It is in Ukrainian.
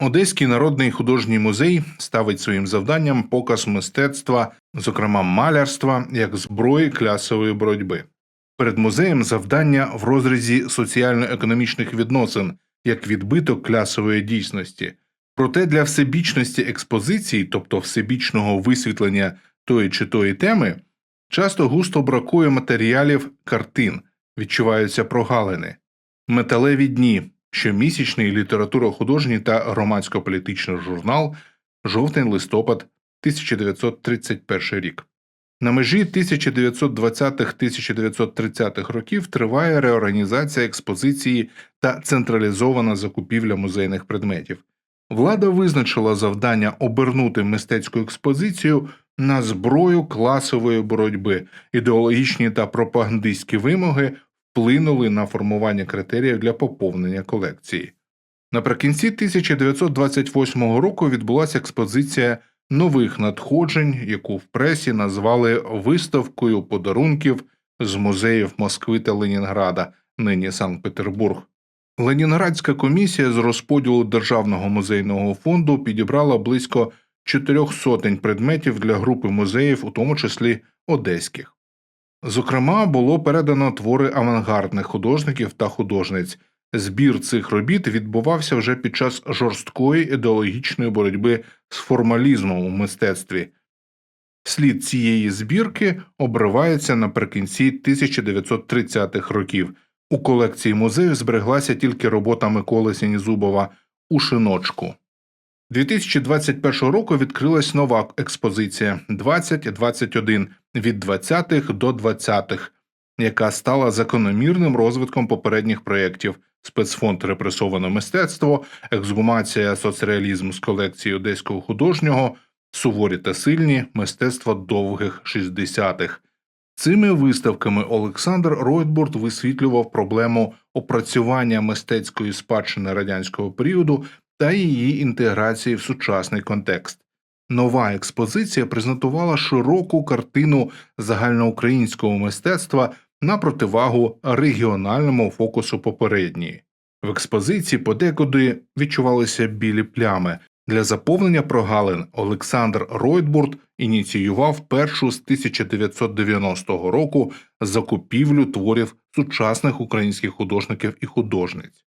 Одеський народний художній музей ставить своїм завданням показ мистецтва, зокрема малярства, як зброї клясової боротьби. Перед музеєм завдання в розрізі соціально-економічних відносин як відбиток клясової дійсності. Проте для всебічності експозиції, тобто всебічного висвітлення тої чи тої теми, часто густо бракує матеріалів картин, відчуваються прогалини, металеві дні, щомісячний літературо-художній та громадсько-політичний журнал жовтень-листопад 1931 рік. На межі 1920-1930-х років триває реорганізація експозиції та централізована закупівля музейних предметів. Влада визначила завдання обернути мистецьку експозицію на зброю класової боротьби. Ідеологічні та пропагандистські вимоги вплинули на формування критеріїв для поповнення колекції. Наприкінці 1928 року відбулася експозиція нових надходжень, яку в пресі назвали виставкою подарунків з музеїв Москви та Ленінграда, нині Санкт-Петербург. Ленінградська комісія з розподілу Державного музейного фонду підібрала близько чотирьох сотень предметів для групи музеїв, у тому числі одеських. Зокрема, було передано твори авангардних художників та художниць. Збір цих робіт відбувався вже під час жорсткої ідеологічної боротьби з формалізмом у мистецтві. Слід цієї збірки обривається наприкінці 1930-х років. У колекції музею збереглася тільки робота Миколи Сінізубова у шиночку. 2021 року відкрилась нова експозиція 2021 від 20-х до 20-х, яка стала закономірним розвитком попередніх проєктів спецфонд репресоване мистецтво, ексгумація соцреалізм з колекції одеського художнього, суворі та сильні мистецтво довгих 60-х. Цими виставками Олександр Ройтбурт висвітлював проблему опрацювання мистецької спадщини радянського періоду та її інтеграції в сучасний контекст. Нова експозиція презентувала широку картину загальноукраїнського мистецтва на противагу регіональному фокусу попередньої. В експозиції подекуди відчувалися білі плями. Для заповнення прогалин Олександр Ройтбурт ініціював першу з 1990 року закупівлю творів сучасних українських художників і художниць.